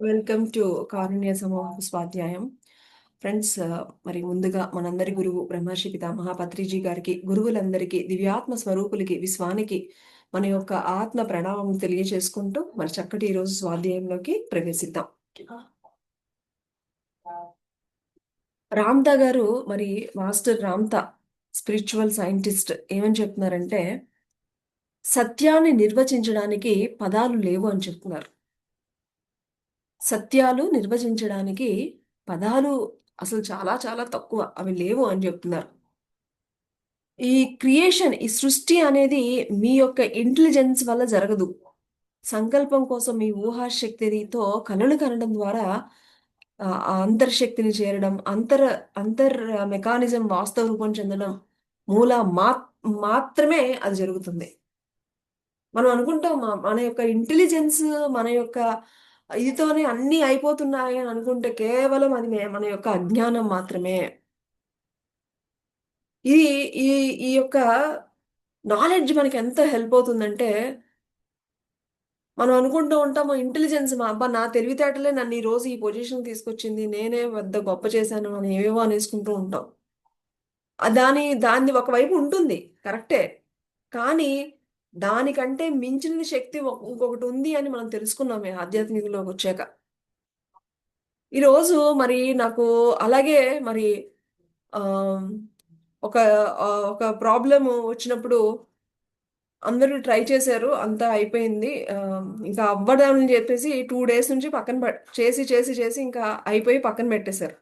Welcome to కారుణ్య సమూహ స్వాధ్యాయం friends మరి ముందుగా మనందరి గురువు బ్రహ్మర్షి పితామహ పత్రిజీ గారికి గురువులందరికీ దివ్యాత్మ స్వరూపులకి విశ్వానికి మన యొక్క ఆత్మ ప్రణామం తెలియజేసుకుంటూ మరి చక్కటి ఈరోజు స్వాధ్యాయంలోకి ప్రవేశిద్దాం. రామ్తా గారు మరి మాస్టర్ రామ్తా స్పిరిచువల్ సైంటిస్ట్ ఏమని చెప్తున్నారంటే సత్యాన్ని నిర్వచించడానికి పదాలు లేవు అని చెప్తున్నారు. సత్యాలు నిర్వచించడానికి పదాలు అసలు చాలా చాలా తక్కువ. అవి లేవు అని చెప్తున్నారు. ఈ క్రియేషన్ ఈ సృష్టి అనేది మీ యొక్క ఇంటెలిజెన్స్ వల్ల జరగదు. సంకల్పం కోసం మీ ఊహాశక్తితో కళలు కనడం ద్వారా అంతర్శక్తిని చేరడం అంతర్ అంతర్ మెకానిజం వాస్తవ రూపం చెందడం మూల మా మాత్రమే అది జరుగుతుంది. మనం అనుకుంటాం మన యొక్క ఇంటెలిజెన్స్ మన యొక్క ఇదితోనే అన్ని అయిపోతున్నాయి అని అనుకుంటే కేవలం అది మన యొక్క అజ్ఞానం మాత్రమే. ఇది ఈ ఈ యొక్క నాలెడ్జ్ మనకి ఎంత హెల్ప్ అవుతుందంటే మనం అనుకుంటూ ఉంటాము ఇంటెలిజెన్స్ మా అబ్బా నా తెలివితేటలే నన్ను ఈ రోజు ఈ పొజిషన్ తీసుకొచ్చింది నేనే పెద్ద గొప్ప చేశాను అని ఏవేవో అనేసుకుంటూ ఉంటాం. దాని దాన్ని ఒకవైపు ఉంటుంది కరెక్టే. కానీ దానికంటే మించిన శక్తి ఇంకొకటి ఉంది అని మనం తెలుసుకున్నామే ఆధ్యాత్మికలోకి వచ్చాక. ఈరోజు మరి నాకు అలాగే మరి ఒక ఒక ప్రాబ్లం వచ్చినప్పుడు అందరూ ట్రై చేశారు అంతా అయిపోయింది. ఇంకా అవ్వడం చెప్పేసి టూ డేస్ నుంచి పక్కన చేసి చేసి చేసి ఇంకా అయిపోయి పక్కన పెట్టేశారు.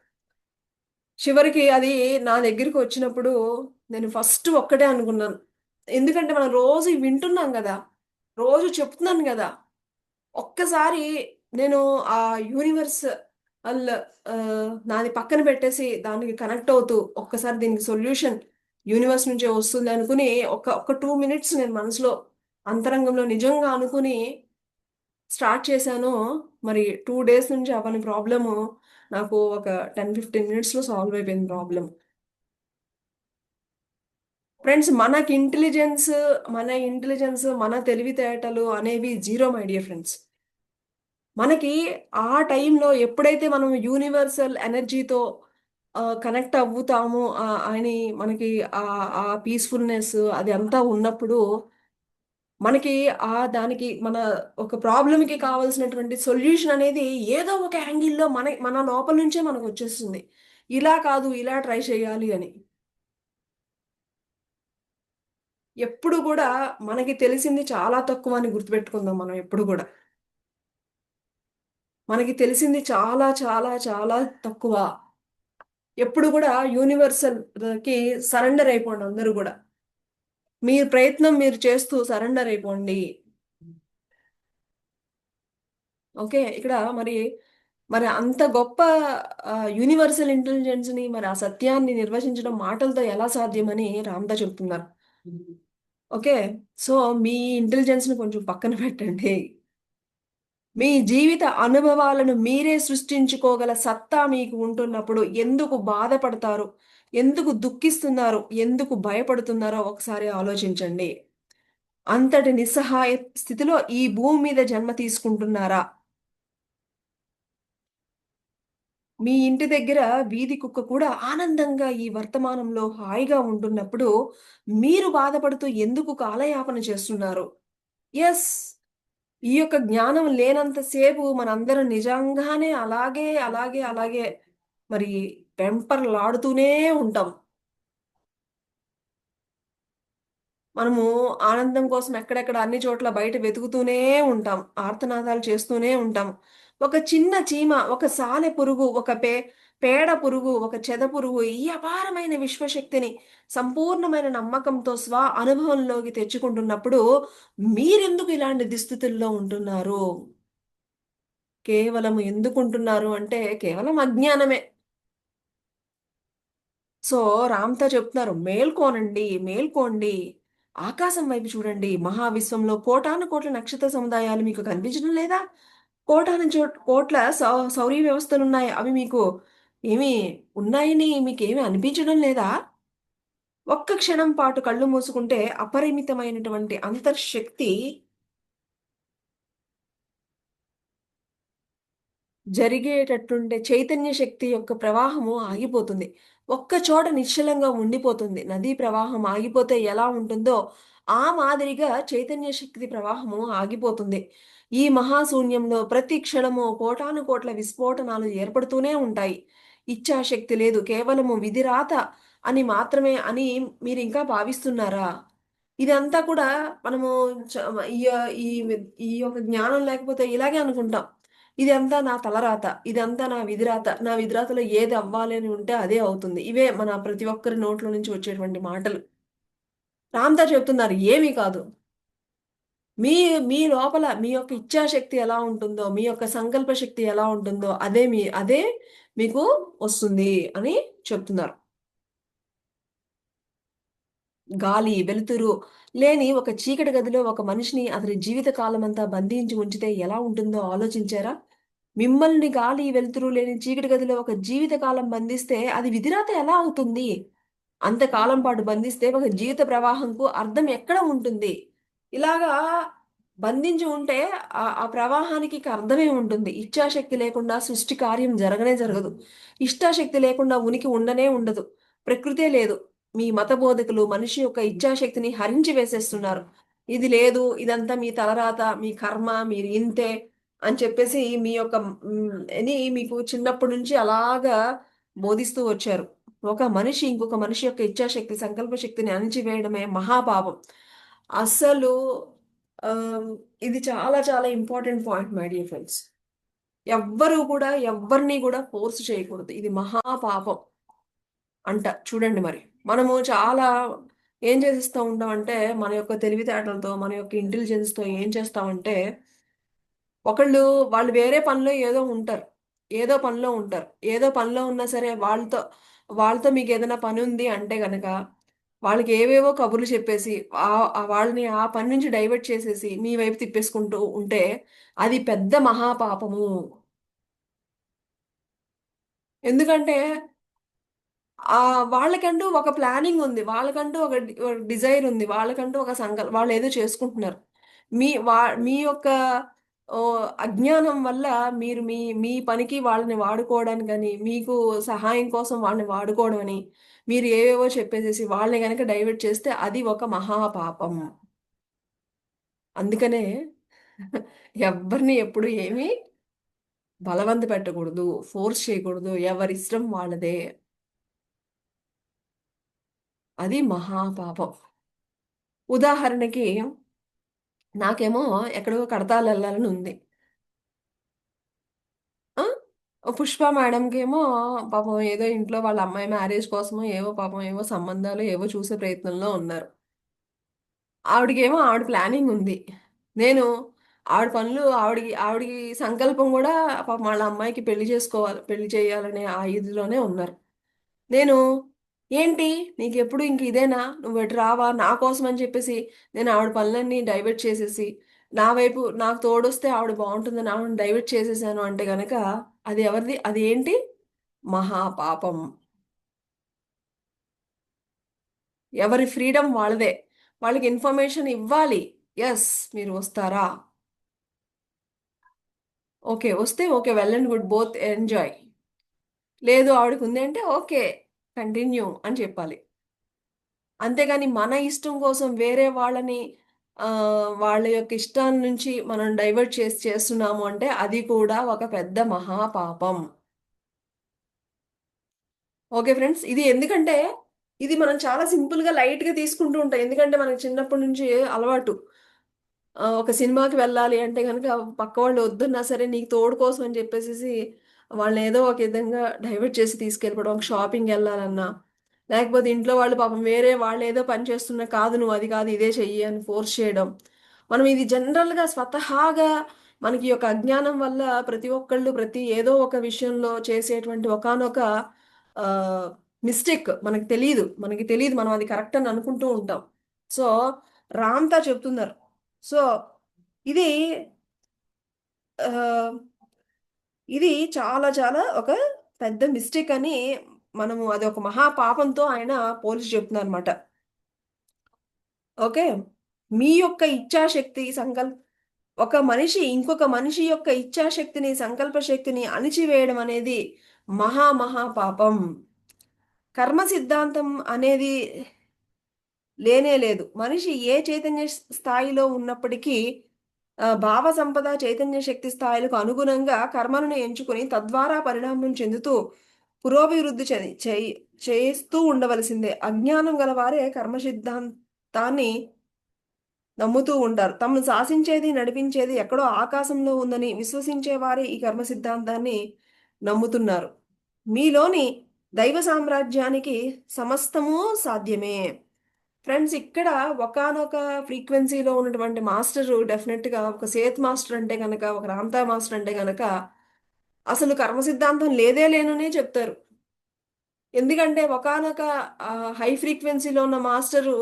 చివరికి అది నా దగ్గరికి వచ్చినప్పుడు నేను ఫస్ట్ ఒక్కటే అనుకున్నాను. ఎందుకంటే మనం రోజు వింటున్నాం కదా రోజు చెప్తున్నాను కదా. ఒక్కసారి నేను ఆ యూనివర్స్ అల్ నాది పక్కన పెట్టేసి దానికి కనెక్ట్ అవుతూ ఒక్కసారి దీనికి సొల్యూషన్ యూనివర్స్ నుంచే వస్తుంది అనుకుని ఒక ఒక టూ మినిట్స్ నేను మనసులో అంతరంగంలో నిజంగా అనుకుని స్టార్ట్ చేశాను. మరి టూ డేస్ నుంచి అవని ప్రాబ్లము నాకు ఒక టెన్ ఫిఫ్టీన్ మినిట్స్లో సాల్వ్ అయిపోయింది ప్రాబ్లం ఫ్రెండ్స్ మనకి ఇంటెలిజెన్స్ మన ఇంటెలిజెన్స్ మన తెలివితేటలు అనేవి జీరో మై డియర్ ఫ్రెండ్స్ మనకి ఆ టైంలో ఎప్పుడైతే మనం యూనివర్సల్ ఎనర్జీతో కనెక్ట్ అవుతాము అని మనకి ఆ పీస్ఫుల్నెస్ అది అంతా ఉన్నప్పుడు మనకి ఆ దానికి మన ఒక ప్రాబ్లంకి కావాల్సినటువంటి సొల్యూషన్ అనేది ఏదో ఒక యాంగిల్లో మన మన లోపల నుంచే మనకు వచ్చేస్తుంది. ఇలా కాదు ఇలా ట్రై చేయాలి అని. ఎప్పుడు కూడా మనకి తెలిసింది చాలా తక్కువ అని గుర్తుపెట్టుకుందాం మనం ఎప్పుడు కూడా. మనకి తెలిసింది చాలా చాలా చాలా తక్కువ. ఎప్పుడు కూడా యూనివర్సల్కి సరెండర్ అయిపోండి అందరూ కూడా. మీ ప్రయత్నం మీరు చేస్తూ సరెండర్ అయిపోండి. ఓకే ఇక్కడ మరి మరి అంత గొప్ప యూనివర్సల్ ఇంటెలిజెన్స్ని మరి ఆ సత్యాన్ని నిర్వచించడం మాటలతో ఎలా సాధ్యమని రామ్దా చెప్తున్నారు. ఓకే. సో మీ ఇంటెలిజెన్స్ని కొంచెం పక్కన పెట్టండి. మీ జీవిత అనుభవాలను మీరే సృష్టించుకోగల సత్తా మీకు ఉంటున్నప్పుడు ఎందుకు బాధపడతారు? ఎందుకు దుఃఖిస్తున్నారు? ఎందుకు భయపడుతున్నారో ఒకసారి ఆలోచించండి. అంతటి నిస్సహాయ స్థితిలో ఈ భూమి మీద జన్మ తీసుకుంటున్నారా? మీ ఇంటి దగ్గర వీధి కుక్క కూడా ఆనందంగా ఈ వర్తమానంలో హాయిగా ఉంటున్నప్పుడు మీరు బాధపడుతూ ఎందుకు కాలయాపన చేస్తున్నారు? ఎస్ ఈ యొక్క జ్ఞానం లేనంతసేపు మనందరం నిజంగానే అలాగే అలాగే అలాగే మరి పెంపర్లాడుతూనే ఉంటాం. మనము ఆనందం కోసం ఎక్కడెక్కడ అన్ని చోట్ల బయట వెతుకుతూనే ఉంటాం ఆర్తనాదాలు చేస్తూనే ఉంటాం. ఒక చిన్న చీమ ఒక సాలె పురుగు ఒక పే పేడ పురుగు ఒక చెద పురుగు ఈ అపారమైన విశ్వశక్తిని సంపూర్ణమైన నమ్మకంతో స్వ అనుభవంలోకి తెచ్చుకుంటున్నప్పుడు మీరెందుకు ఇలాంటి దుస్థితుల్లో ఉంటున్నారు? కేవలం ఎందుకుంటున్నారు అంటే కేవలం అజ్ఞానమే. సో రామ్తో చెప్తున్నారు మేల్కోనండి మేల్కోండి ఆకాశం వైపు చూడండి మహావిశ్వంలో కోటాను కోట్ల నక్షత్ర సముదాయాలు మీకు కనిపించడం లేదా? కోటాను చో కోట్ల సౌ సౌర్య వ్యవస్థలు ఉన్నాయి అవి మీకు ఏమి ఉన్నాయని మీకు ఏమి అనిపించడం లేదా? ఒక్క క్షణం పాటు కళ్ళు మూసుకుంటే అపరిమితమైనటువంటి అంతర్శక్తి జరిగేటట్టుండే చైతన్య శక్తి యొక్క ప్రవాహము ఆగిపోతుంది. ఒక్క చోట నిశ్చలంగా ఉండిపోతుంది. నదీ ప్రవాహం ఆగిపోతే ఎలా ఉంటుందో ఆ మాదిరిగా చైతన్య శక్తి ప్రవాహము ఆగిపోతుంది. ఈ మహాశూన్యంలో ప్రతి క్షణము కోటాను కోట్ల విస్ఫోటనాలు ఏర్పడుతూనే ఉంటాయి. ఇచ్ఛాశక్తి లేదు కేవలము విధిరాత అని మాత్రమే అని మీరు ఇంకా భావిస్తున్నారా? ఇదంతా కూడా మనము ఈ ఈ ఈ యొక్క జ్ఞానం లేకపోతే ఇలాగే అనుకుంటాం. ఇదంతా నా తలరాత ఇదంతా నా విధిరాత నా విధిరాతలో ఏది అవ్వాలి అని ఉంటే అదే అవుతుంది. ఇవే మన ప్రతి ఒక్కరి నోట్లో నుంచి వచ్చేటువంటి మాటలు. రామ్దా చెప్తున్నారు ఏమీ కాదు. మీ మీ లోపల మీ యొక్క ఇచ్ఛాశక్తి ఎలా ఉంటుందో మీ యొక్క సంకల్ప శక్తి ఎలా ఉంటుందో అదే మీ అదే మీకు వస్తుంది అని చెప్తున్నారు. గాలి వెలుతురు లేని ఒక చీకటి గదిలో ఒక మనిషిని అతని జీవిత కాలం అంతా బంధించి ఉంచితే ఎలా ఉంటుందో ఆలోచించారా? మిమ్మల్ని గాలి వెలుతురు లేని చీకటి గదిలో ఒక జీవిత కాలం బంధిస్తే అది విధిరాత ఎలా అవుతుంది? అంతకాలం పాటు బంధిస్తే ఒక జీవిత ప్రవాహంకు అర్థం ఎక్కడ ఉంటుంది? ఇలాగా బంధించి ఉంటే ఆ ప్రవాహానికి అర్థమే ఉంటుంది. ఇచ్ఛాశక్తి లేకుండా సృష్టి కార్యం జరగనే జరగదు. ఇష్టాశక్తి లేకుండా ఉనికి ఉండనే ఉండదు. ప్రకృతే లేదు. మీ మత బోధకులు మనిషి యొక్క ఇచ్ఛాశక్తిని హరించి వేసేస్తున్నారు. ఇది లేదు ఇదంతా మీ తలరాత మీ కర్మ మీరు ఇంతే అని చెప్పేసి మీ యొక్క అని మీకు చిన్నప్పటి నుంచి అలాగా బోధిస్తూ వచ్చారు. ఒక మనిషి ఇంకొక మనిషి యొక్క ఇచ్ఛాశక్తి సంకల్ప శక్తిని అణిచివేయడమే మహాపాపం. అసలు ఇది చాలా చాలా important point my dear friends. ఎవ్వరు కూడా ఎవ్వరిని కూడా ఫోర్స్ చేయకూడదు. ఇది మహాపాపం అంట. చూడండి మరి. మనము చాలా ఏం చేసేస్తూ ఉంటామంటే మన యొక్క తెలివితేటలతో మన యొక్క ఇంటెలిజెన్స్తో ఏం చేస్తామంటే ఒకళ్ళు వాళ్ళు వేరే పనిలో ఏదో ఉంటారు. ఏదో పనిలో ఉంటారు. ఏదో పనిలో ఉన్నా సరే వాళ్ళతో వాళ్ళతో మీకు ఏదైనా పని ఉంది అంటే కనుక వాళ్ళకి ఏవేవో కబుర్లు చెప్పేసి ఆ వాళ్ళని ఆ పని నుంచి డైవర్ట్ చేసేసి మీ వైపు తిప్పేసుకుంటూ ఉంటే అది పెద్ద మహాపాపము. ఎందుకంటే ఆ వాళ్ళకంటూ ఒక ప్లానింగ్ ఉంది వాళ్ళకంటూ ఒక డిజైర్ ఉంది వాళ్ళకంటూ ఒక సంకల్ వాళ్ళు ఏదో చేసుకుంటున్నారు. మీ వా మీ యొక్క అజ్ఞానం వల్ల మీరు మీ మీ పనికి వాళ్ళని వాడుకోవడానికి అని మీకు సహాయం కోసం వాళ్ళని వాడుకోవడం అని మీరు ఏవేవో చెప్పేసేసి వాళ్ళని కనుక డైవర్ట్ చేస్తే అది ఒక మహాపాపం. అందుకనే ఎవరిని ఎప్పుడు ఏమీ బలవంత పెట్టకూడదు ఫోర్స్ చేయకూడదు ఎవరి ఇష్టం వాళ్ళదే. అది మహాపాపం. ఉదాహరణకి నాకేమో ఎక్కడో కడతాలు వెళ్ళాలని ఉంది. ఆ? పుష్ప మేడంకి ఏమో పాపం ఏదో ఇంట్లో వాళ్ళ అమ్మాయి మ్యారేజ్ కోసమో ఏవో పాపం ఏవో సంబంధాలు ఏవో చూసే ప్రయత్నంలో ఉన్నారు. ఆవిడకేమో ఆవిడ ప్లానింగ్ ఉంది. నేను ఆవిడ పనులు ఆవిడకి ఆవిడకి సంకల్పం కూడా పాపం వాళ్ళ అమ్మాయికి పెళ్ళి చేసుకోవాలి పెళ్ళి చేయాలనే ఆ ఇదిలోనే ఉన్నారు. నేను ఏంటి? నీకు ఎప్పుడు ఇంక ఇదేనా? నువ్వు ఎటు రావా? నా కోసం అని చెప్పేసి నేను ఆవిడ పనులన్నీ డైవర్ట్ చేసేసి నా వైపు నాకు తోడొస్తే ఆవిడ బాగుంటుందని ఆవిడ డైవర్ట్ చేసేసాను అంటే గనక అది ఎవరిది? అది ఏంటి? మహాపాపం. ఎవరి ఫ్రీడమ్ వాళ్ళదే. వాళ్ళకి ఇన్ఫర్మేషన్ ఇవ్వాలి. ఎస్ మీరు వస్తారా? ఓకే వస్తే okay well and good both enjoy. లేదు ఆవిడకు ఉంది అంటే ఓకే. కంటిన్యూ అని చెప్పాలి. అంతేగాని మన ఇష్టం కోసం వేరే వాళ్ళని వాళ్ళ యొక్క ఇష్టాల నుంచి మనం డైవర్ట్ చేసి చేస్తున్నాము అంటే అది కూడా ఒక పెద్ద మహాపాపం. ఓకే ఫ్రెండ్స్ ఇది ఎందుకంటే ఇది మనం చాలా సింపుల్గా లైట్గా తీసుకుంటూ ఉంటాం. ఎందుకంటే మనకి చిన్నప్పటి నుంచి అలవాటు. ఒక సినిమాకి వెళ్ళాలి అంటే కనుక పక్క వాళ్ళు వద్దున్నా సరే నీకు తోడు కోసం అని చెప్పేసి వాళ్ళని ఏదో ఒక విధంగా డైవర్ట్ చేసి తీసుకెళ్ళిపోవడం ఒక షాపింగ్ వెళ్ళాలన్నా. లేకపోతే ఇంట్లో వాళ్ళు పాపం వేరే వాళ్ళు ఏదో పని చేస్తున్నా కాదు నువ్వు అది కాదు ఇదే చెయ్యి అని ఫోర్స్ చేయడం. మనం ఇది జనరల్గా స్వతహాగా మనకి యొక్క అజ్ఞానం వల్ల ప్రతి ఒక్కళ్ళు ప్రతి ఏదో ఒక విషయంలో చేసేటువంటి ఒకానొక మిస్టేక్ మనకి తెలియదు మనకి తెలియదు మనం అది కరెక్ట్ అని అనుకుంటూ ఉంటాం. సో రామ్తా చెప్తున్నారు. సో ఇది ఇది చాలా చాలా ఒక పెద్ద మిస్టేక్ అని మనము అది ఒక మహాపాపంతో ఆయన పోల్చి చెప్తున్నారు అనమాట ఓకే? మీ యొక్క ఇచ్ఛాశక్తి సంకల్ప ఒక మనిషి ఇంకొక మనిషి యొక్క ఇచ్ఛాశక్తిని సంకల్ప శక్తిని అణిచివేయడం అనేది మహా మహా పాపం కర్మ సిద్ధాంతం అనేది లేనే లేదు. మనిషి ఏ చైతన్య స్థాయిలో ఉన్నప్పటికీ భావ సంపద చైతన్య శక్తి స్థాయిలకు అనుగుణంగా కర్మలను ఎంచుకుని తద్వారా పరిణామం చెందుతూ పురోభివృద్ధి చేస్తూ ఉండవలసిందే. అజ్ఞానం గలవారే కర్మ సిద్ధాంతాన్ని నమ్ముతూ ఉంటారు. తమను శాసించేది నడిపించేది ఎక్కడో ఆకాశంలో ఉందని విశ్వసించేవారే ఈ కర్మ సిద్ధాంతాన్ని నమ్ముతున్నారు. మీలోని దైవ సామ్రాజ్యానికి సమస్తము సాధ్యమే. ఫ్రెండ్స్ ఇక్కడ ఒకనొక ఫ్రీక్వెన్సీలో ఉన్నటువంటి మాస్టర్ డెఫినెట్గా ఒక సేత్ మాస్టర్ అంటే కనుక ఒక రామ్తా మాస్టర్ అంటే కనుక అసలు కర్మ సిద్ధాంతం లేదే లేననే చెప్తారు. ఎందుకంటే ఒకనొక హై ఫ్రీక్వెన్సీలో ఉన్న మాస్టరు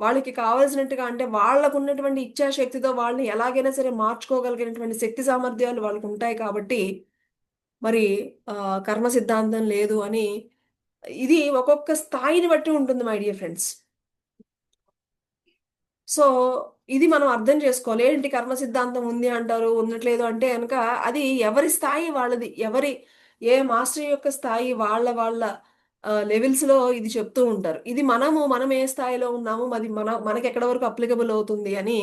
వాళ్ళకి కావాల్సినట్టుగా అంటే వాళ్ళకు ఉన్నటువంటి ఇచ్ఛాశక్తితో వాళ్ళని ఎలాగైనా సరే మార్చుకోగలిగినటువంటి శక్తి సామర్థ్యాలు వాళ్ళకు ఉంటాయి కాబట్టి మరి కర్మ సిద్ధాంతం లేదు అని ఇది ఒక్కొక్క స్థాయిని బట్టి ఉంటుంది మై డియర్ ఫ్రెండ్స్ సో ఇది మనం అర్థం చేసుకోవాలి. ఏంటి కర్మ సిద్ధాంతం ఉంది అంటారు ఉండట్లేదు అంటే కనుక అది ఎవరి స్థాయి వాళ్ళది. ఎవరి ఏ మాస్టర్ యొక్క స్థాయి వాళ్ళ వాళ్ళ లెవెల్స్లో ఇది చెప్తూ ఉంటారు. ఇది మనము మనం ఏ స్థాయిలో ఉన్నామో అది మన మనకి ఎక్కడ వరకు అప్లికబుల్ అవుతుంది అని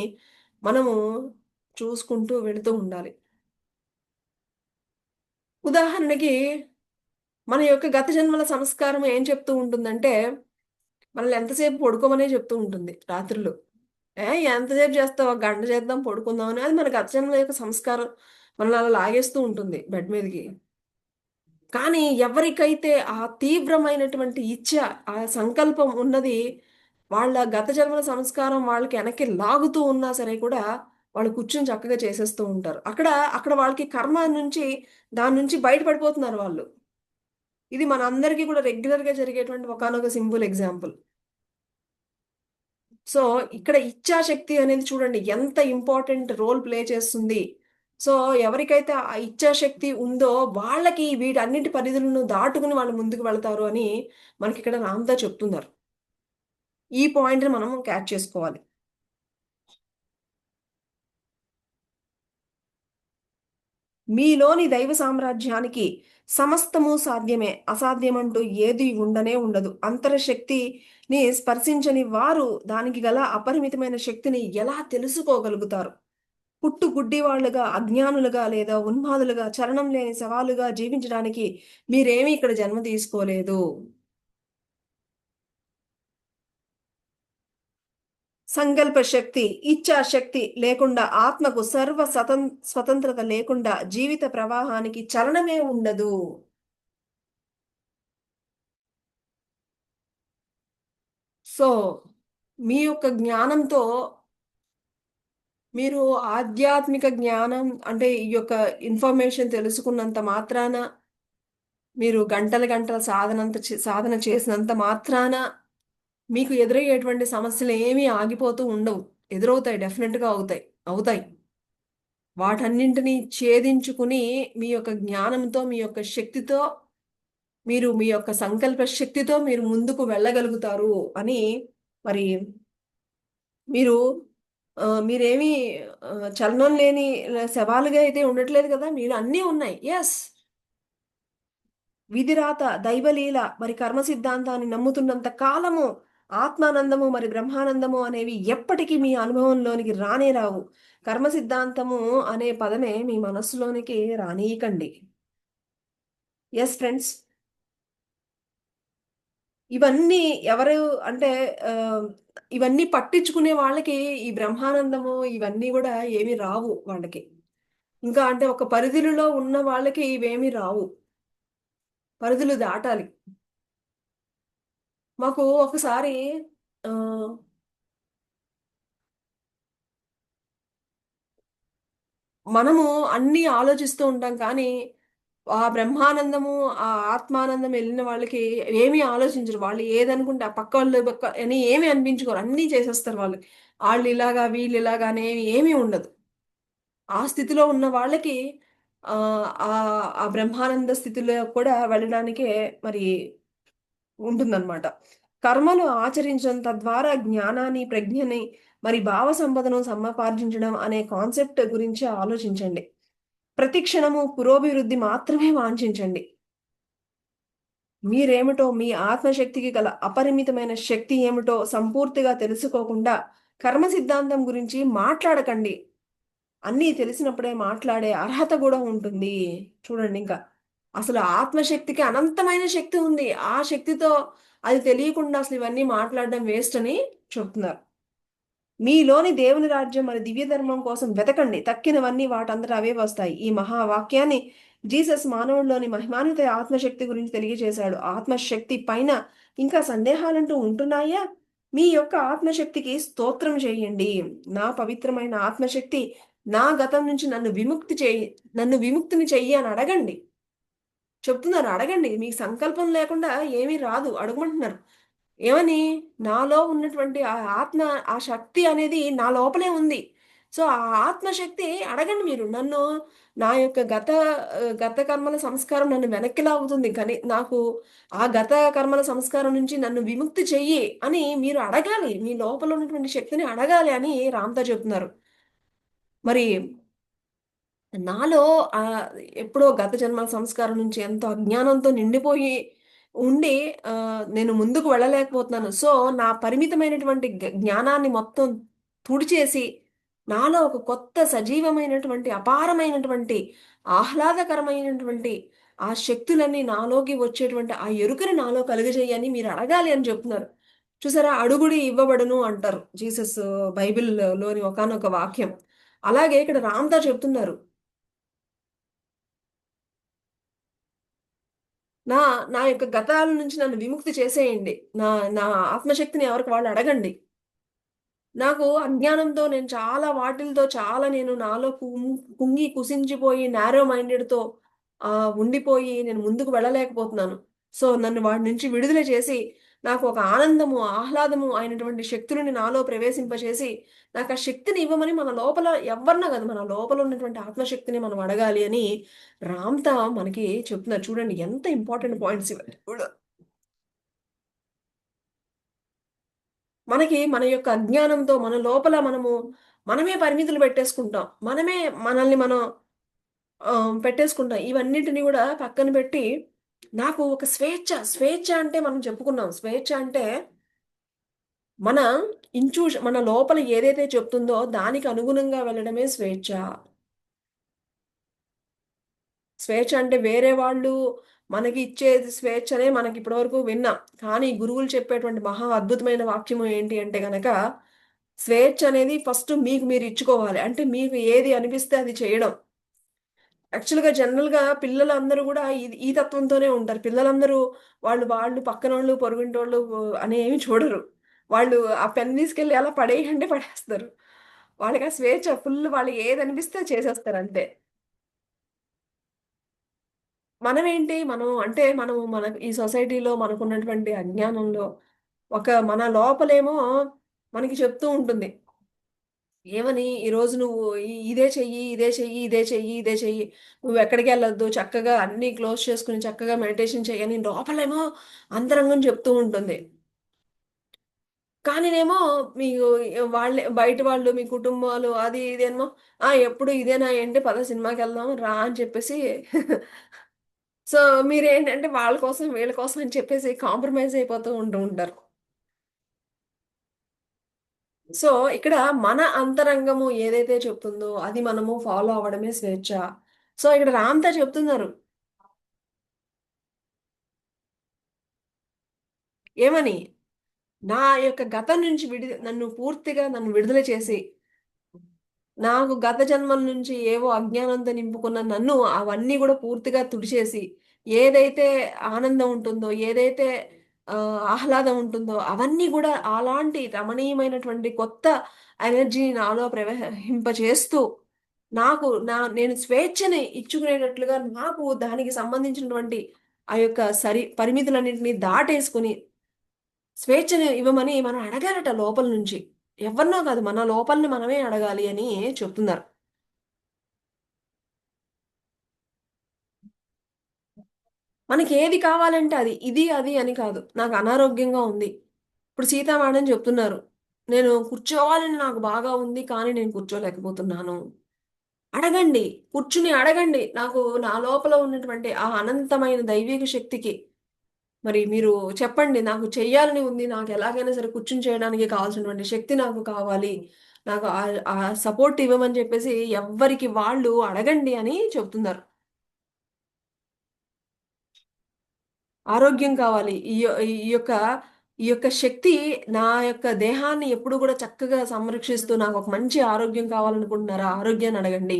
మనము చూసుకుంటూ వెళుతూ ఉండాలి. ఉదాహరణకి మన యొక్క గత జన్మల సంస్కారం ఏం చెప్తూ ఉంటుందంటే మనల్ని ఎంతసేపు పడుకోమనే చెప్తూ ఉంటుంది రాత్రులు. ఏ ఎంతసేపు చేస్తావు? గంట చేద్దాం పడుకుందాం అని. అది మనకు అచ్చంలో యొక్క సంస్కారం. మనల్ని అలా లాగేస్తూ ఉంటుంది బెడ్ మీదకి. కానీ ఎవరికైతే ఆ తీవ్రమైనటువంటి ఇచ్చ ఆ సంకల్పం ఉన్నది వాళ్ళ గత జన్మల సంస్కారం వాళ్ళకి వెనక్కి లాగుతూ ఉన్నా సరే కూడా వాళ్ళు కూర్చొని చక్కగా చేసేస్తూ ఉంటారు. అక్కడ అక్కడ వాళ్ళకి కర్మ నుంచి దాని నుంచి బయటపడిపోతున్నారు వాళ్ళు. ఇది మన అందరికీ కూడా రెగ్యులర్గా జరిగేటువంటి ఒకనొక సింపుల్ ఎగ్జాంపుల్. సో ఇక్కడ ఇచ్ఛాశక్తి అనేది చూడండి ఎంత ఇంపార్టెంట్ రోల్ ప్లే చేస్తుంది. సో ఎవరికైతే ఆ ఇచ్ఛాశక్తి ఉందో వాళ్ళకి వీటన్నిటి పరిధులను దాటుకుని వాళ్ళు ముందుకు వెళ్తారు అని మనకి ఇక్కడ రామ్దా చెప్తున్నారు. ఈ పాయింట్ని మనం క్యాచ్ చేసుకోవాలి. మీలోని దైవ సామ్రాజ్యానికి సమస్తము సాధ్యమే. అసాధ్యమంటూ ఏది ఉండనే ఉండదు. ని స్పర్శించని వారు దానికి గల అపరిమితమైన శక్తిని ఎలా తెలుసుకోగలుగుతారు? పుట్టు గుడ్డివాళ్ళుగా అజ్ఞానులుగా లేదా ఉన్మాదులుగా చరణం లేని సవాలుగా జీవించడానికి మీరేమీ ఇక్కడ జన్మ తీసుకోలేదు. సంకల్ప శక్తి ఇచ్ఛా శక్తి లేకుండా ఆత్మకు సర్వ స్వతం స్వతంత్రత లేకుండా జీవిత ప్రవాహానికి చలనమే ఉండదు. సో మీ యొక్క జ్ఞానంతో మీరు ఆధ్యాత్మిక జ్ఞానం అంటే ఈ యొక్క ఇన్ఫర్మేషన్ తెలుసుకున్నంత మాత్రాన మీరు గంటల గంటల సాధనంత సాధన చేసినంత మాత్రాన మీకు ఎదురయ్యేటువంటి సమస్యలు ఏమీ ఆగిపోతూ ఉండవు. ఎదురవుతాయి డెఫినెట్గా అవుతాయి అవుతాయి. వాటన్నింటినీ ఛేదించుకుని మీ యొక్క జ్ఞానంతో మీ యొక్క శక్తితో మీరు మీ యొక్క సంకల్ప శక్తితో మీరు ముందుకు వెళ్ళగలుగుతారు అని మరి మీరు మీరేమి చలనం లేని శవాలుగా అయితే ఉండట్లేదు కదా? మీరు అన్నీ ఉన్నాయి. ఎస్ విధిరాత దైవలీల మరి కర్మ సిద్ధాంతాన్ని నమ్ముతున్నంత కాలము ఆత్మానందము మరి బ్రహ్మానందము అనేవి ఎప్పటికీ మీ అనుభవంలోనికి రానే రావు. కర్మ సిద్ధాంతము అనే పదమే మీ మనస్సులోనికి రానీయకండి. ఎస్ ఫ్రెండ్స్ ఇవన్నీ ఎవరు అంటే ఇవన్నీ పట్టించుకునే వాళ్ళకి ఈ బ్రహ్మానందము ఇవన్నీ కూడా ఏమి రావు వాళ్ళకి. ఇంకా అంటే ఒక పరిధిలో ఉన్న వాళ్ళకి ఇవేమి రావు. పరిధులు దాటాలి. మాకు ఒకసారి మనము అన్నీ ఆలోచిస్తూ ఉంటాం కానీ ఆ బ్రహ్మానందము ఆ ఆత్మానందం వెళ్ళిన వాళ్ళకి ఏమీ ఆలోచించరు. వాళ్ళు ఏదనుకుంటే ఆ పక్క వాళ్ళు పక్క అని ఏమి అనిపించుకోరు. అన్నీ చేసేస్తారు వాళ్ళు. వాళ్ళు ఇలాగా వీళ్ళు ఇలాగా అనేవి ఏమీ ఉండదు. ఆ స్థితిలో ఉన్న వాళ్ళకి ఆ ఆ బ్రహ్మానంద స్థితిలో కూడా వెళ్ళడానికే మరి ఉంటుందన్నమాట. కర్మలు ఆచరించడం తద్వారా జ్ఞానాన్ని ప్రజ్ఞని మరి భావ సంపదను సమపార్జించడం అనే కాన్సెప్ట్ గురించి ఆలోచించండి. ప్రతి క్షణము పురోభివృద్ధి మాత్రమే వాంఛించండి. మీరేమిటో మీ ఆత్మశక్తికి గల అపరిమితమైన శక్తి ఏమిటో సంపూర్తిగా తెలుసుకోకుండా కర్మ సిద్ధాంతం గురించి మాట్లాడకండి. అన్నీ తెలిసినప్పుడే మాట్లాడే అర్హత కూడా ఉంటుంది. చూడండి ఇంకా. అసలు ఆత్మశక్తికి అనంతమైన శక్తి ఉంది. ఆ శక్తితో అది తెలియకుండా అసలు ఇవన్నీ మాట్లాడడం వేస్ట్ అని చెప్తున్నారు. మీలోని దేవుని రాజ్యం మరి దివ్య ధర్మం కోసం వెతకండి. తక్కినవన్నీ వాటందరూ అవే వస్తాయి. ఈ మహావాక్యాన్ని జీసస్ మానవుల్లోని మహిమానుత ఆత్మశక్తి గురించి తెలియజేశాడు. ఆత్మశక్తి పైన ఇంకా సందేహాలంటూ ఉంటున్నాయా? మీ యొక్క ఆత్మశక్తికి స్తోత్రం చేయండి. నా పవిత్రమైన ఆత్మశక్తి నా గతం నుంచి నన్ను విముక్తి చేయి నన్ను విముక్తిని చెయ్యి అని అడగండి. చెప్తున్నారు అడగండి. మీకు సంకల్పం లేకుండా ఏమీ రాదు. అడగమంటున్నారు. ఏమని? నాలో ఉన్నటువంటి ఆ ఆత్మ ఆ శక్తి అనేది నా లోపలే ఉంది. సో ఆ ఆత్మశక్తి అడగండి మీరు. నన్ను నా యొక్క గత గత కర్మల సంస్కారం నన్ను వెనక్కి లాగుతుంది. కానీ నాకు ఆ గత కర్మల సంస్కారం నుంచి నన్ను విముక్తి చెయ్యి అని మీరు అడగాలి. మీ లోపల ఉన్నటువంటి శక్తిని అడగాలి అని రామ్తో చెప్తున్నారు. మరి నాలో ఆ ఎప్పుడో గత జన్మల సంస్కారం నుంచి ఎంతో అజ్ఞానంతో నిండిపోయి ఉండి నేను ముందుకు వెళ్ళలేకపోతున్నాను. సో నా పరిమితమైనటువంటి జ్ఞానాన్ని మొత్తం తుడిచేసి నాలో ఒక కొత్త సజీవమైనటువంటి అపారమైనటువంటి ఆహ్లాదకరమైనటువంటి ఆ శక్తులన్నీ నాలోకి వచ్చేటువంటి ఆ ఎరుకని నాలో కలుగజేయని మీరు అడగాలి అని చెప్తున్నారు. చూసారా? అడుగుడి ఇవ్వబడును అంటారు జీసస్ బైబిల్లోని ఒకానొక వాక్యం. అలాగే ఇక్కడ రామ్దా చెప్తున్నారు. నా నా యొక్క గతాల నుంచి నన్ను విముక్తి చేసేయండి. నా నా ఆత్మశక్తిని ఎవరికి వాళ్ళు అడగండి. నాకు అజ్ఞానంతో నేను చాలా వాటిలతో చాలా నేను నాలో కుంగ్- కుంగి కుసించిపోయి నారో మైండెడ్తో ఉండిపోయి నేను ముందుకు వెళ్ళలేకపోతున్నాను. సో నన్ను వాడి నుంచి విడుదల చేసి నాకు ఒక ఆనందము ఆహ్లాదము అయినటువంటి శక్తులని నాలో ప్రవేశింపచేసి నాకు ఆ శక్తిని ఇవ్వమని మన లోపల ఎవరినా కదా మన లోపల ఉన్నటువంటి ఆత్మశక్తిని మనం అడగాలి అని రామ్తా మనకి చెప్తున్నారు. చూడండి ఎంత ఇంపార్టెంట్ పాయింట్స్ ఇవన్నీ కూడా మనకి మన యొక్క అజ్ఞానంతో మన లోపల మనము మనమే పరిమితులు పెట్టేసుకుంటాం. మనమే మనల్ని మనం పెట్టేసుకుంటాం. ఇవన్నిటిని కూడా పక్కన పెట్టి నాకు ఒక స్వేచ్ఛ స్వేచ్ఛ అంటే మనం చెప్పుకున్నాం. స్వేచ్ఛ అంటే మన ఇంచు మన లోపల ఏదైతే చెప్తుందో దానికి అనుగుణంగా వెళ్ళడమే స్వేచ్ఛ. స్వేచ్ఛ అంటే వేరే వాళ్ళు మనకి ఇచ్చేది స్వేచ్ఛనే మనకి ఇప్పటివరకు విన్నాం. కానీ గురువులు చెప్పేటువంటి మహా అద్భుతమైన వాక్యం ఏంటి అంటే గనక స్వేచ్ఛ అనేది ఫస్ట్ మీకు మీరు ఇచ్చుకోవాలి. అంటే మీకు ఏది అనిపిస్తే అది చేయడం. యాక్చువల్గా జనరల్గా పిల్లలందరూ కూడా ఈ ఈ తత్వంతోనే ఉంటారు. పిల్లలందరూ వాళ్ళు వాళ్ళు పక్కన వాళ్ళు పొరుగుంటి వాళ్ళు అని ఏమి చూడరు. వాళ్ళు ఆ పెన్ తీసుకెళ్ళి అలా పడేయండి పడేస్తారు. వాళ్ళకి ఆ స్వేచ్ఛ ఫుల్ వాళ్ళు ఏది అనిపిస్తే చేసేస్తారు అంతే. మనం ఏంటి మనం అంటే మనం మన ఈ సొసైటీలో మనకున్నటువంటి అజ్ఞానంలో ఒక మన లోపలేమో మనకి చెప్తూ ఉంటుంది. ఏమని ఈరోజు నువ్వు ఇదే చెయ్యి ఇదే చెయ్యి ఇదే చెయ్యి ఇదే చెయ్యి. నువ్వు ఎక్కడికి వెళ్ళొద్దు చక్కగా అన్నీ క్లోజ్ చేసుకుని చక్కగా మెడిటేషన్ చెయ్యని లోపలేమో అంతరంగం చెప్తూ ఉంటుంది. కానీ నేమో మీకు వాళ్ళే బయట వాళ్ళు మీ కుటుంబాలు అది ఇదేమో ఆ ఎప్పుడు ఇదేనా ఏంటి? పద సినిమాకి వెళ్దాం రా అని చెప్పేసి. సో మీరేంటంటే వాళ్ళ కోసం వీళ్ళ కోసం అని చెప్పేసి కాంప్రమైజ్ అయిపోతూ ఉంటూ ఉంటారు. సో ఇక్కడ మన అంతరంగము ఏదైతే చెప్తుందో అది మనము ఫాలో అవ్వడమే స్వేచ్ఛ. సో ఇక్కడ రామ్తా చెప్తున్నారు. ఏమని? నా యొక్క గతం నుంచి విడి నన్ను పూర్తిగా నన్ను విడుదల చేసి నాకు గత జన్మల నుంచి ఏవో అజ్ఞానంతో నింపుకున్న నన్ను అవన్నీ కూడా పూర్తిగా తుడిచేసి ఏదైతే ఆనందం ఉంటుందో ఏదైతే ఆహ్లాదం ఉంటుందో అవన్నీ కూడా అలాంటి రమణీయమైనటువంటి కొత్త ఎనర్జీని నాలో ప్రవహింపచేస్తూ నాకు నా నేను స్వేచ్ఛని ఇచ్చుకునేటట్లుగా నాకు దానికి సంబంధించినటువంటి ఆ యొక్క సరి పరిమితులన్నింటినీ దాటేసుకుని స్వేచ్ఛను ఇవ్వమని మనం అడగాలట లోపల నుంచి. ఎవరినో కాదు మన లోపలిని మనమే అడగాలి అని చెప్తున్నారు. మనకి ఏది కావాలంటే అది ఇది అది అని కాదు. నాకు అనారోగ్యంగా ఉంది. ఇప్పుడు సీతా మేడం చెప్తున్నారు. నేను కూర్చోవాలని నాకు బాగా ఉంది కానీ నేను కూర్చోలేకపోతున్నాను. అడగండి కూర్చుని అడగండి. నాకు నా లోపల ఉన్నటువంటి ఆ అనంతమైన దైవిక శక్తికి. మరి మీరు చెప్పండి నాకు చెయ్యాలని ఉంది. నాకు ఎలాగైనా సరే కూర్చుని చేయడానికి కావాల్సినటువంటి శక్తి నాకు కావాలి. నాకు ఆ సపోర్ట్ ఇవ్వమని చెప్పేసి ఎవ్వరికి వాళ్ళు అడగండి అని చెప్తున్నారు. ఆరోగ్యం కావాలి. ఈ ఈ యొక్క ఈ యొక్క శక్తి నా యొక్క దేహాన్ని ఎప్పుడు కూడా చక్కగా సంరక్షిస్తూ నాకు ఒక మంచి ఆరోగ్యం కావాలనుకుంటున్నారా? ఆరోగ్యాన్ని అడగండి.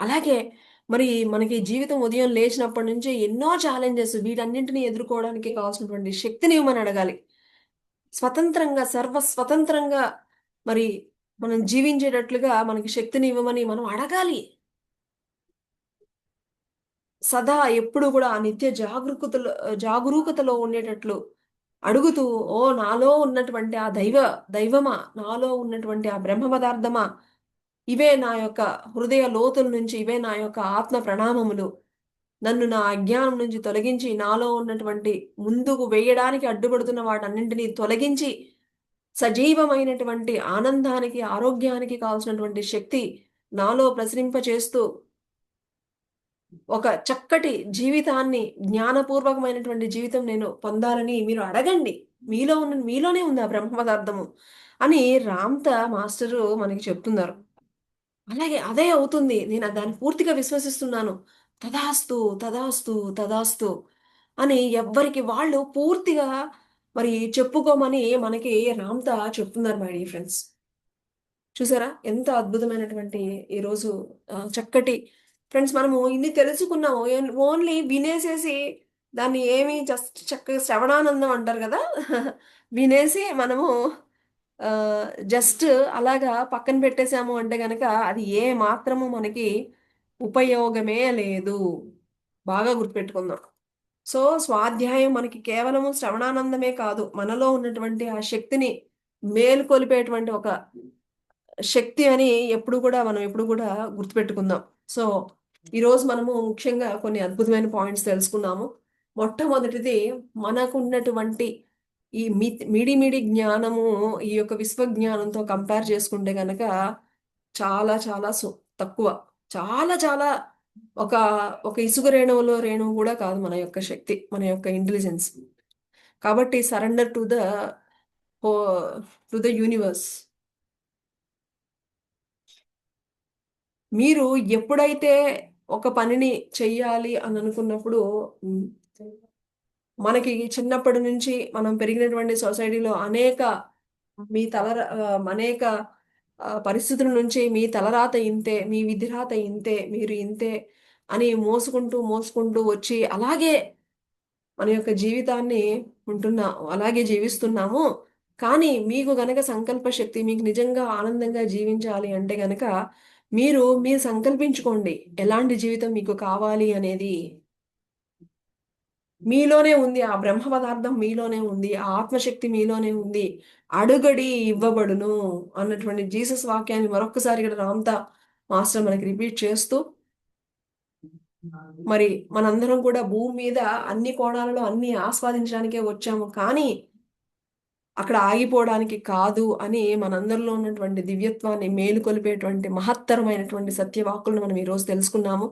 అలాగే మరి మనకి జీవితం ఉదయం లేచినప్పటి నుంచి ఎన్నో ఛాలెంజెస్ వీటన్నింటినీ ఎదుర్కోవడానికి కావాల్సినటువంటి శక్తిని ఇవ్వమని అడగాలి. స్వతంత్రంగా సర్వ స్వతంత్రంగా మరి మనం జీవించేటట్లుగా మనకి శక్తిని ఇవ్వమని మనం అడగాలి. సదా ఎప్పుడు కూడా ఆ నిత్య జాగరూకతలో జాగరూకతలో ఉండేటట్లు అడుగుతూ ఓ నాలో ఉన్నటువంటి ఆ దైవ దైవమా? నాలో ఉన్నటువంటి ఆ బ్రహ్మ పదార్థమా? ఇవే నా యొక్క హృదయ లోతుల నుంచి ఇవే నా యొక్క ఆత్మ ప్రణామములు. నన్ను నా అజ్ఞానం నుంచి తొలగించి నాలో ఉన్నటువంటి ముందుకు వేయడానికి అడ్డుపడుతున్న వాటన్నింటినీ తొలగించి సజీవమైనటువంటి ఆనందానికి ఆరోగ్యానికి కావాల్సినటువంటి శక్తి నాలో ప్రసరింపచేస్తూ ఒక చక్కటి జీవితాన్ని జ్ఞానపూర్వకమైనటువంటి జీవితం నేను పొందాలని మీరు అడగండి. మీలో ఉన్న మీలోనే ఉంది ఆ బ్రహ్మ పదార్థము అని రామ్త మాస్టరు మనకి చెప్తున్నారు. అలాగే అదే అవుతుంది. నేను దాన్ని పూర్తిగా విశ్వసిస్తున్నాను. తదాస్తు తదాస్తు తదాస్తు అని ఎవ్వరికి వాళ్ళు పూర్తిగా మరి చెప్పుకోమని మనకి రామ్త చెప్తున్నారు మై డియర్ ఫ్రెండ్స్. చూసారా? ఎంత అద్భుతమైనటువంటి ఈరోజు చక్కటి ఫ్రెండ్స్ మనము ఇన్ని తెలుసుకున్నాము. ఓన్లీ వినేసేసి దాన్ని ఏమి జస్ట్ చక్కగా శ్రవణానందం అంటారు కదా? వినేసి మనము జస్ట్ అలాగా పక్కన పెట్టేశాము అంటే కనుక అది ఏ మాత్రము మనకి ఉపయోగమే లేదు. బాగా గుర్తుపెట్టుకుందాం. సో స్వాధ్యాయం మనకి కేవలము శ్రవణానందమే కాదు. మనలో ఉన్నటువంటి ఆ శక్తిని మేలుకొలిపేటువంటి ఒక శక్తి అని ఎప్పుడు కూడా మనం ఎప్పుడు కూడా గుర్తుపెట్టుకుందాం. సో ఈరోజు మనము ముఖ్యంగా కొన్ని అద్భుతమైన పాయింట్స్ తెలుసుకున్నాము. మొట్టమొదటిది మనకున్నటువంటి ఈ మిడి మిడి జ్ఞానము ఈ యొక్క విశ్వజ్ఞానంతో కంపేర్ చేసుకుంటే గనక చాలా చాలా తక్కువ. చాలా చాలా ఒక ఒక ఇసుక రేణువులో రేణువు కూడా కాదు మన యొక్క శక్తి మన యొక్క ఇంటెలిజెన్స్. కాబట్టి surrender to the to the universe. మీరు ఎప్పుడైతే ఒక పనిని చెయ్యాలి అని అనుకున్నప్పుడు మనకి చిన్నప్పటి నుంచి మనం పెరిగినటువంటి సొసైటీలో అనేక మీ తల అనేక పరిస్థితుల నుంచి మీ తలరాత ఇంతే మీ విధిరాత ఇంతే మీరు ఇంతే అని మోసుకుంటూ మోసుకుంటూ వచ్చి అలాగే మన యొక్క జీవితాన్ని ఉంటున్నా అలాగే జీవిస్తున్నాము. కానీ మీకు గనక సంకల్ప శక్తి మీకు నిజంగా ఆనందంగా జీవించాలి అంటే గనక మీరు మీరు సంకల్పించుకోండి. ఎలాంటి జీవితం మీకు కావాలి అనేది. మీలోనే ఉంది ఆ బ్రహ్మ పదార్థం మీలోనే ఉంది ఆ ఆత్మశక్తి మీలోనే ఉంది. అడుగడి ఇవ్వబడును అన్నటువంటి జీసస్ వాక్యాన్ని మరొకసారి ఇక్కడ రామ్తా మాస్టర్ మనకి రిపీట్ చేస్తూ మరి మనందరం కూడా భూమి మీద అన్ని కోణాలలో అన్ని ఆస్వాదించడానికే వచ్చాము. కానీ అక్కడ ఆగిపోవడానికి కాదు అని మనందరిలో ఉన్నటువంటి దివ్యత్వాన్ని మేలుకొలిపేటువంటి మహత్తరమైనటువంటి సత్యవాకులను మనం ఈరోజు తెలుసుకున్నాము.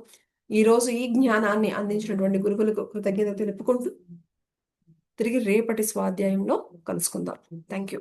ఈరోజు ఈ జ్ఞానాన్ని అందించినటువంటి గురువులకు కృతజ్ఞత తెలుపుకుంటూ తిరిగి రేపటి స్వాధ్యాయంలో కలుసుకుందాం. Thank you